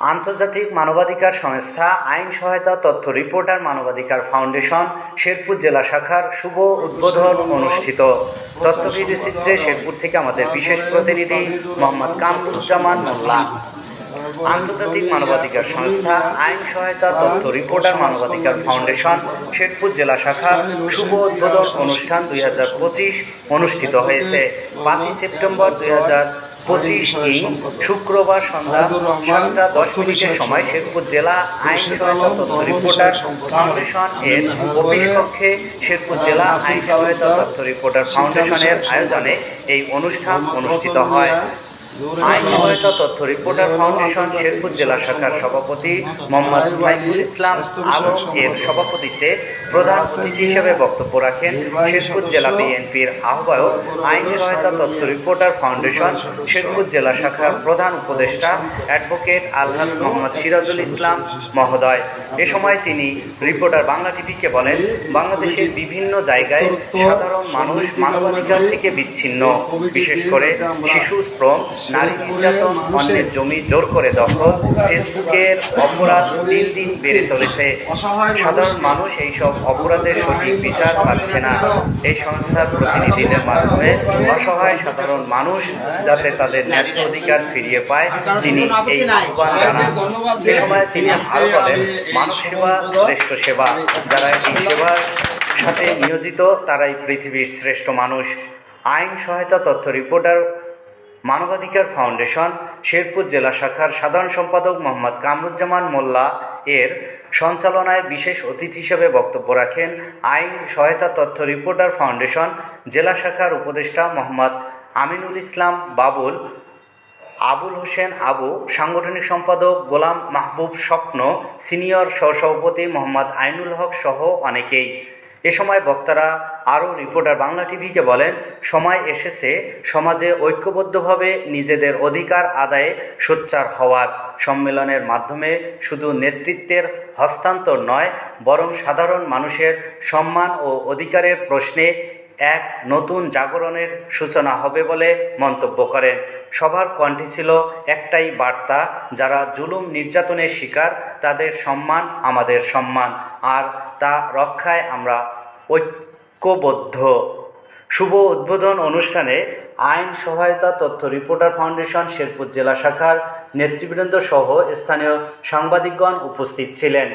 আন্তর্জাতিক মানবাধিকার সংস্থা, আইন সহায়তা তথ্য রিপোর্টার মানবাধিকার ফাউন্ডেশন, শেরপুর জেলা শাখার শুভ উদ্বোধন অনুষ্ঠিত। তথ্যভিডি চিত্রে শেরপুর থেকে আমাদের বিশেষ প্রতিনিধি মোহাম্মদ কামরুজ্জামান মোল্লা। আন্তর্জাতিক মানবাধিকার সংস্থা, আইন সহায়তা তথ্য রিপোর্টার মানবাধিকার ফাউন্ডেশন, শেরপুর জেলা শাখা শুভ উদ্বোধন অনুষ্ঠান দুই হাজার পঁচিশ অনুষ্ঠিত হয়েছে। পাঁচই সেপ্টেম্বর দুই পঁচিশ ইং শুক্রবার সন্ধ্যা সাতটা দশ মিনিটের সময় শেরপুর জেলা আইন সহায়তা রিপোর্টার ফাউন্ডেশন এর অফিস কক্ষে শেরপুর জেলা আইন সহায়তা তথ্য রিপোর্টার ফাউন্ডেশনের আয়োজনে এই অনুষ্ঠান অনুষ্ঠিত হয়। আইন সহায়তা তথ্য রিপোর্টার ফাউন্ডেশন শেরপুর জেলা শাখার সভাপতি মোহাম্মদ সাইফুল ইসলাম আলম এর প্রধান অতিথি হিসেবে বক্তব্য রাখেন শেরপুর জেলা বিএনপির আহ্বায়ক সহায়তা তথ্য রিপোর্টার ফাউন্ডেশন, শেরপুর জেলা শাখার প্রধান উপদেষ্টা অ্যাডভোকেট মোহাম্মদ সিরাজুল ইসলাম মহোদয়। এ সময় তিনি রিপোর্টার বাংলা টিভিকে বলেন, বাংলাদেশের বিভিন্ন জায়গায় সাধারণ মানুষ মানবাধিকার থেকে বিচ্ছিন্ন। বিশেষ করে শিশু, শ্রম নারী নির্যাতন অন্যের জমি জোর করে দখল ফেসবুকের অপরাধ দিন দিন বেড়ে চলেছে। সাধারণ মানুষ এইসব অপরাধের সঠিক বিচার পাচ্ছে না। এই সংস্থার প্রতিনিধিদের মাধ্যমে অসহায় সাধারণ মানুষ যাতে তাদের ন্যায্য অধিকার ফিরিয়ে পায় তিনি এই আহ্বান জানান। এ সময় তিনি আরও বলেন মানব সেবা শ্রেষ্ঠ সেবা। যারা এই সেবার সাথে নিয়োজিত তারাই পৃথিবীর শ্রেষ্ঠ মানুষ। আইন সহায়তা তথ্য রিপোর্টার মানবাধিকার ফাউন্ডেশন, শেরপুর জেলা শাখার সাধারণ সম্পাদক মোহাম্মদ কামরুজ্জামান মোল্লা এর সঞ্চালনায় বিশেষ অতিথি হিসেবে বক্তব্য রাখেন আইন সহায়তা তথ্য রিপোর্টার ফাউন্ডেশন, জেলা শাখার উপদেষ্টা মোহাম্মদ আমিনুল ইসলাম বাবুল, আবুল হোসেন আবু, সাংগঠনিক সম্পাদক গোলাম মাহবুব স্বপ্ন, সিনিয়র সহসভাপতি মোহাম্মদ আইনুল হক সহ অনেকেই। এ সময় বক্তারা আরও রিপোর্টার বাংলা টিভিকে বলেন, সময় এসেছে, সমাজে ঐক্যবদ্ধভাবে নিজেদের অধিকার আদায়ে সোচ্চার হওয়ার সম্মেলনের মাধ্যমে শুধু নেতৃত্বের হস্তান্তর নয়, বরং সাধারণ মানুষের সম্মান ও অধিকারের প্রশ্নে এক নতুন জাগরণের সূচনা হবে বলে মন্তব্য করেন। সবার কণ্ঠে ছিল একটাই বার্তা, যারা জুলুম নির্যাতনের শিকার, তাদের সম্মান আমাদের সম্মান, আর তা রক্ষায় আমরা ঐক্যবদ্ধ। শুভ উদ্বোধন অনুষ্ঠানে আইন সহায়তা তথ্য রিপোর্টার ফাউন্ডেশন, শেরপুর জেলা শাখার নেতৃবৃন্দ সহ স্থানীয় সাংবাদিকগণ উপস্থিত ছিলেন।